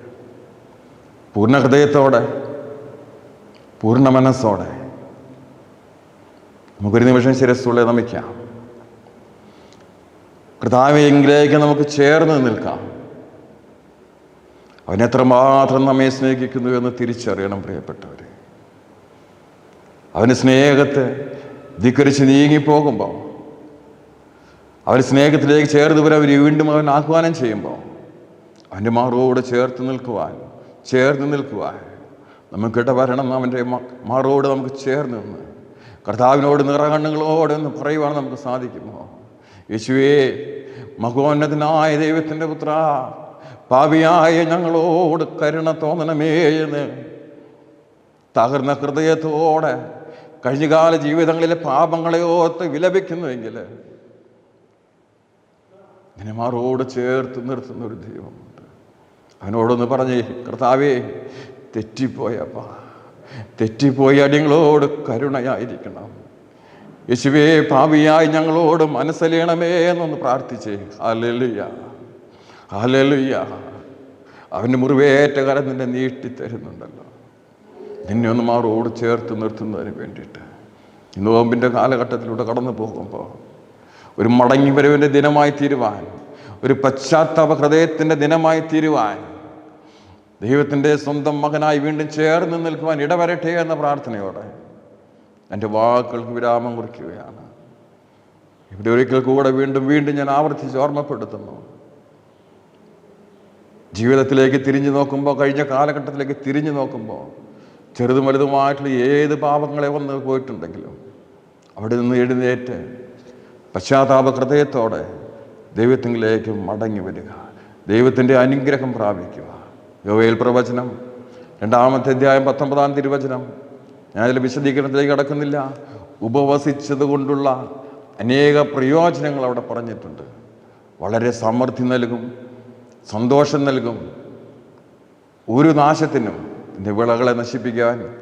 [SPEAKER 1] പൂർണ ഹൃദയത്തോടെ പൂർണ മനസ്സോടെ. നമുക്കൊരു നിമിഷം ശിരസ്സുള്ള നമിക്കാം. കർത്താവെങ്കിലേക്ക് നമുക്ക് ചേർന്ന് നിൽക്കാം. അവൻ എത്രമാത്രം നമ്മെ സ്നേഹിക്കുന്നു എന്ന് തിരിച്ചറിയണം പ്രിയപ്പെട്ടവരെ. അവന് സ്നേഹത്തെ ധിക്കരിച്ച് നീങ്ങിപ്പോകുമ്പോൾ അവൻ സ്നേഹത്തിലേക്ക് ചേർന്ന് വരെ അവർ വീണ്ടും അവൻ ആഹ്വാനം ചെയ്യുമ്പോൾ അവന്റെ മാറോട് ചേർത്ത് നിൽക്കുവാൻ ചേർന്ന് നിൽക്കുവാൻ നമുക്ക് വരണം അവന്റെ മാറോട് നമുക്ക് ചേർന്ന് നിന്ന് കർത്താവിനോട് നിറകണ്ണുകളോട് എന്ന് പറയുവാൻ നമുക്ക് സാധിക്കുമോ? യേശുവേ മഹോന്നതനായ ദൈവത്തിന്റെ പുത്ര പാപിയായ ഞങ്ങളോട് കരുണ തോന്നണമേ എന്ന് തകർന്ന ഹൃദയത്തോടെ കഴിഞ്ഞകാല ജീവിതങ്ങളിലെ പാപങ്ങളെ ഓർത്ത് വിലപിക്കുന്നുവെങ്കിൽ ഇങ്ങനെ ചേർത്ത് നിർത്തുന്ന ഒരു ദൈവമുണ്ട്. അവനോടൊന്ന് പറഞ്ഞേ കർത്താവേ തെറ്റിപ്പോയപ്പ തെറ്റിപ്പോയ അടിങ്ങളോട് കരുണയായിരിക്കണം. യേശുവേ പാവിയായി ഞങ്ങളോട് മനസ്സലിയണമേ എന്നൊന്ന് പ്രാർത്ഥിച്ചേ. അലലുയ്യ അലലുയ്യ അവന്റെ മുറിവേറ്റ കരം നിന്നെ നീട്ടിത്തരുന്നുണ്ടല്ലോ. നിന്നെ ഒന്ന് മാറോട് ചേർത്ത് നിർത്തുന്നതിന് വേണ്ടിയിട്ട്. ഇന്ന് നോമ്പിന്റെ കാലഘട്ടത്തിലൂടെ കടന്നു പോകുമ്പോൾ ഒരു മടങ്ങി വരവിന്റെ ദിനമായി തീരുവാൻ ഒരു പശ്ചാത്താപ ഹൃദയത്തിന്റെ ദിനമായി തീരുവാൻ ദൈവത്തിന്റെ സ്വന്തം മകനായി വീണ്ടും ചേർന്ന് നിൽക്കുവാൻ ഇടവരട്ടെ എന്ന പ്രാർത്ഥനയോടെ എന്റെ വാക്കുകൾക്ക് വിരാമം കുറിക്കുകയാണ്. ഇവിടെ ഒരിക്കൽ കൂടെ വീണ്ടും വീണ്ടും ഞാൻ ആവർത്തിച്ച് ഓർമ്മപ്പെടുത്തുന്നു. ജീവിതത്തിലേക്ക് തിരിഞ്ഞു നോക്കുമ്പോൾ കഴിഞ്ഞ കാലഘട്ടത്തിലേക്ക് തിരിഞ്ഞു നോക്കുമ്പോൾ ചെറുതും വലുതുമായിട്ടുള്ള ഏത് പാപങ്ങളെ വന്ന് പോയിട്ടുണ്ടെങ്കിലും അവിടെ നിന്ന് എഴുന്നേറ്റ് പശ്ചാത്താപ ഹൃദയത്തോടെ ദൈവത്തിങ്കിലേക്ക് മടങ്ങി വരിക. ദൈവത്തിന്റെ അനുഗ്രഹം പ്രാപിക്കുക. യോവയിൽ പ്രവചനം രണ്ടാമത്തെ അധ്യായം പത്തൊമ്പതാം തിരുവചനം. ഞാനതിൽ വിശദീകരണത്തിലേക്ക് കടക്കുന്നില്ല. ഉപവസിച്ചത് കൊണ്ടുള്ള അനേക പ്രയോജനങ്ങൾ അവിടെ പറഞ്ഞിട്ടുണ്ട്. വളരെ സമൃദ്ധി നൽകും. സന്തോഷം നൽകും. ഒരു നാശത്തിനും എന്റെ വിളകളെ നശിപ്പിക്കാൻ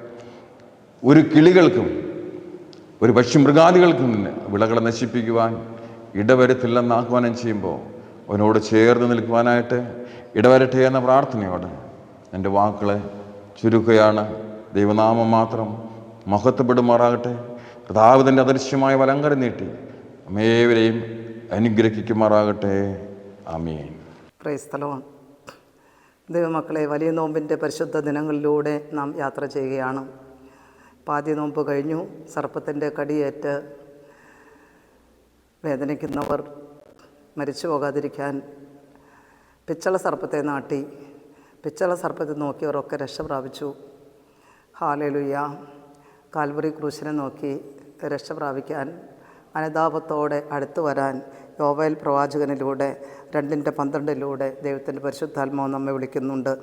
[SPEAKER 1] ഒരു കിളികൾക്കും ഒരു പക്ഷിമൃഗാദികൾക്കും നിന്ന് വിളകളെ നശിപ്പിക്കുവാൻ ഇടവരത്തില്ലെന്ന് ആഹ്വാനം ചെയ്യുമ്പോൾ അവനോട് ചേർന്ന് നിൽക്കുവാനായിട്ട് ഇടവരട്ടെ എന്ന പ്രാർത്ഥനയോടെ എന്റെ വാക്കുകളെ ചുരുക്കുകയാണ്. ദൈവനാമം മാത്രം മഹത്വപ്പെടുമാറാകട്ടെ. കർത്താവിന്റെ അദൃശ്യമായ വലങ്കരം നീട്ടി അമേവരെയും അനുഗ്രഹിക്കുമാറാകട്ടെ. ആമീൻ.
[SPEAKER 2] ക്രൈസ്തലവും ദൈവമക്കളെ വലിയ നോമ്പിന്റെ പരിശുദ്ധ ദിനങ്ങളിലൂടെ നാം യാത്ര ചെയ്യുകയാണ്. പാതി നോമ്പ് കഴിഞ്ഞു. സർപ്പത്തിന്റെ കടിയേറ്റ് വേദനിക്കുന്നവർ മരിച്ചു പോകാതിരിക്കാൻ പിച്ചള സർപ്പത്തെ നാട്ടി. പിച്ചള സർപ്പത്തെ നോക്കിയവരൊക്കെ രക്ഷ പ്രാപിച്ചു. ഹാലലുയ്യ കാൽവറി ക്രൂശിനെ നോക്കി രക്ഷ പ്രാപിക്കാൻ അനുതാപത്തോടെ അടുത്തു വരാൻ യോവയൽ പ്രവാചകനിലൂടെ രണ്ടിന്റെ പന്ത്രണ്ടിലൂടെ ദൈവത്തിന്റെ പരിശുദ്ധാത്മാവ് നമ്മെ വിളിക്കുന്നുണ്ട്.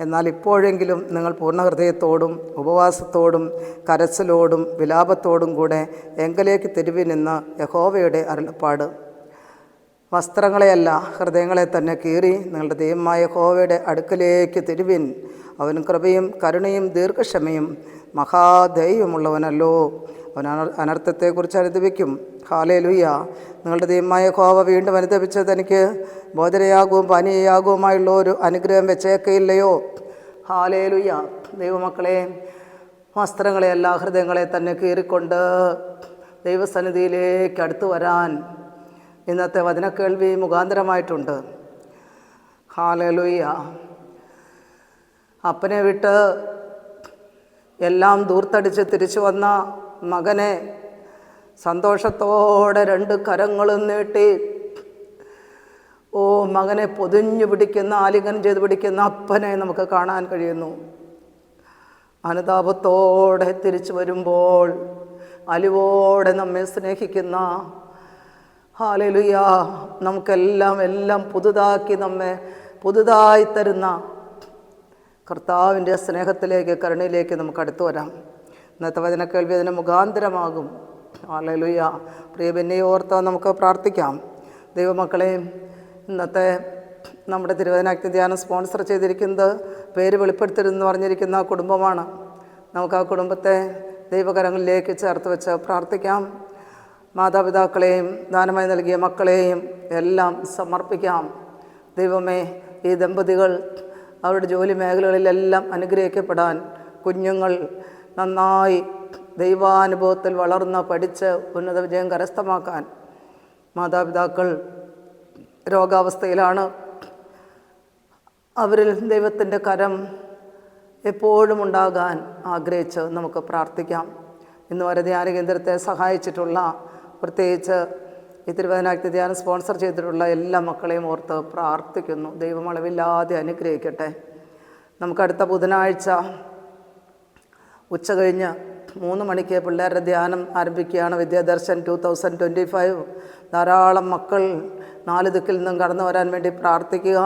[SPEAKER 2] എന്നാൽ ഇപ്പോഴെങ്കിലും നിങ്ങൾ പൂർണ ഹൃദയത്തോടും ഉപവാസത്തോടും കരച്ചിലോടും വിലാപത്തോടും കൂടെ എങ്കിലേക്ക് തിരുവി നിന്ന് യഹോവയുടെ അരുളപ്പാട്. വസ്ത്രങ്ങളെയല്ല ഹൃദയങ്ങളെ തന്നെ കീറി നിങ്ങളുടെ ദൈവമായ യഹോവയുടെ അടുക്കലേക്ക് തിരുവിൻ. അവൻ കൃപയും കരുണയും ദീർഘക്ഷമയും മഹാദൈവമുള്ളവനല്ലോ അവൻ അനർത്ഥത്തെക്കുറിച്ച് അനുദപിക്കും. ഹാലേ ലുയ്യ നിങ്ങളുടെ ദൈവമായ കോവ വീണ്ടും അനുദപിച്ചത് എനിക്ക് ബോധനയാകും പാനീയയാകവുമായുള്ള ഒരു അനുഗ്രഹം വെച്ചേക്കയില്ലയോ? ഹാലേ ലുയ്യ ദൈവമക്കളെ വസ്ത്രങ്ങളെ എല്ലാ ഹൃദയങ്ങളെ തന്നെ കീറിക്കൊണ്ട് ദൈവസന്നിധിയിലേക്ക് അടുത്തു വരാൻ ഇന്നത്തെ വചനക്കേൾവി മുഖാന്തരമായിട്ടുണ്ട്. ഹാലലുയ്യ അപ്പനെ വിട്ട് എല്ലാം ദൂർത്തടിച്ച് തിരിച്ചു വന്ന മകനെ സന്തോഷത്തോടെ രണ്ട് കരങ്ങളും നീട്ടി. ഓ മകനെ പൊതിഞ്ഞു പിടിക്കുന്ന ആലിംഗനം ചെയ്ത് പിടിക്കുന്ന അപ്പനെ നമുക്ക് കാണാൻ കഴിയുന്നു. അനുതാപത്തോടെ തിരിച്ചു വരുമ്പോൾ അലിവോടെ നമ്മെ സ്നേഹിക്കുന്ന ഹാലലുയ നമുക്കെല്ലാം എല്ലാം പുതുതാക്കി നമ്മെ പുതുതായി തരുന്ന കർത്താവിന്റെ സ്നേഹത്തിലേക്ക് കരുണയിലേക്ക് നമുക്ക് അടുത്തു വരാം. ഇന്നത്തെ വചന കേൾവി അതിന് മുഖാന്തരമാകും. ഹാലലുയ പ്രിയ ബെന്നെ ഓർത്ത് നമുക്ക് പ്രാർത്ഥിക്കാം. ദൈവമക്കളെ ഇന്നത്തെ നമ്മുടെ തിരുവചനാക്തി ധ്യാനം സ്പോൺസർ ചെയ്തിരിക്കുന്നത് പേര് വെളിപ്പെടുത്തരുതെന്ന് പറഞ്ഞിരിക്കുന്ന കുടുംബമാണ്. നമുക്ക് ആ കുടുംബത്തെ ദൈവകരങ്ങളിലേക്ക് ചേർത്ത് വെച്ച് പ്രാർത്ഥിക്കാം. മാതാപിതാക്കളെയും ദാനമായി നൽകിയ മക്കളെയും എല്ലാം സമർപ്പിക്കാം. ദൈവമേ ഈ ദമ്പതികൾ അവരുടെ ജോലി മേഖലകളിലെല്ലാം അനുഗ്രഹിക്കപ്പെടാൻ കുഞ്ഞുങ്ങൾ നന്നായി ദൈവാനുഭവത്തിൽ വളർന്ന് പഠിച്ച് ഉന്നത വിജയം കരസ്ഥമാക്കാൻ മാതാപിതാക്കൾ രോഗാവസ്ഥയിലാണ്. അവരിൽ ദൈവത്തിന്റെ കരം എപ്പോഴും ഉണ്ടാകാൻ ആഗ്രഹിച്ച് നമുക്ക് പ്രാർത്ഥിക്കാം. ഇന്ന് വരെ ധ്യാന കേന്ദ്രത്തെ സഹായിച്ചിട്ടുള്ള പ്രത്യേകിച്ച് ഈ തിരുവനന്തപുരത്ത് ധ്യാനം സ്പോൺസർ ചെയ്തിട്ടുള്ള എല്ലാ മക്കളെയും ഓർത്ത് പ്രാർത്ഥിക്കുന്നു. ദൈവം അളവില്ലാതെ അനുഗ്രഹിക്കട്ടെ. നമുക്കടുത്ത ബുധനാഴ്ച ഉച്ച കഴിഞ്ഞ് മൂന്ന് മണിക്ക് പിള്ളേരുടെ ധ്യാനം ആരംഭിക്കുകയാണ് Vidyadarshan. Two thousand twenty five ധാരാളം മക്കൾ നാല് ദിക്കിൽ നിന്നും കടന്നു വരാൻ വേണ്ടി പ്രാർത്ഥിക്കുക.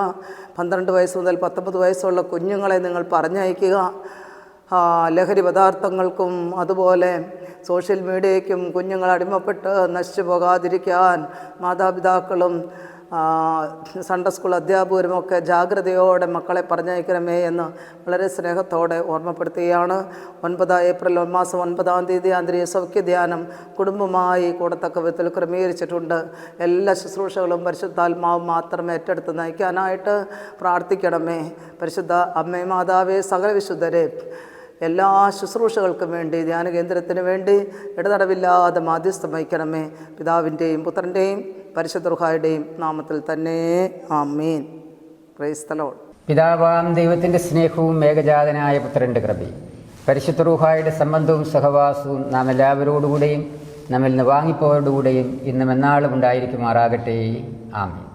[SPEAKER 2] പന്ത്രണ്ട് വയസ്സ് മുതൽ പത്തൊമ്പത് വയസ്സുള്ള കുഞ്ഞുങ്ങളെ നിങ്ങൾ പറഞ്ഞയക്കുക. ലഹരി പദാർത്ഥങ്ങൾക്കും അതുപോലെ സോഷ്യൽ മീഡിയയ്ക്കും കുഞ്ഞുങ്ങൾ അടിമപ്പെട്ട് നശിച്ചു പോകാതിരിക്കാൻ മാതാപിതാക്കളും സൺഡേ സ്കൂൾ അധ്യാപകരും ഒക്കെ ജാഗ്രതയോടെ മക്കളെ പറഞ്ഞയക്കണമേ എന്ന് വളരെ സ്നേഹത്തോടെ ഓർമ്മപ്പെടുത്തുകയാണ്. ഒൻപത് ഏപ്രിൽ മാസം ഒൻപതാം തീയതി ആന്തരിക സൗഖ്യ ധ്യാനം കുടുംബമായി കൂടത്തക്ക വിധത്തിൽ ക്രമീകരിച്ചിട്ടുണ്ട്. എല്ലാ ശുശ്രൂഷകളും പരിശുദ്ധാത്മാവും മാത്രം ഏറ്റെടുത്ത് നയിക്കാനായിട്ട് പ്രാർത്ഥിക്കണമേ. പരിശുദ്ധ അമ്മേ മാതാവേ സകല വിശുദ്ധരെ എല്ലാ ശുശ്രൂഷകൾക്കും വേണ്ടി ധ്യാന കേന്ദ്രത്തിന് വേണ്ടി ഇടതടവില്ലാതെ മാധ്യസ്ഥം വഹിക്കണമേ. പിതാവിന്റെയും പുത്രന്റെയും പരിശുദ്ധ റുഹായുടെയും നാമത്തിൽ തന്നെ ആമീൻ. ക്രൈസ്തലോൾ
[SPEAKER 3] പിതാവാം ദൈവത്തിന്റെ സ്നേഹവും ഏകജാതനായ പുത്രന്റെ കൃപയും പരിശുദ്ധ റുഹായുടെ സംബന്ധവും സഹവാസവും നാം എല്ലാവരോടുകൂടെയും നമ്മിൽ നിന്ന് വാങ്ങിപ്പോയോടുകൂടെയും ഇന്നും എന്നാളും ഉണ്ടായിരിക്കുമാറാകട്ടെ. ആമീൻ.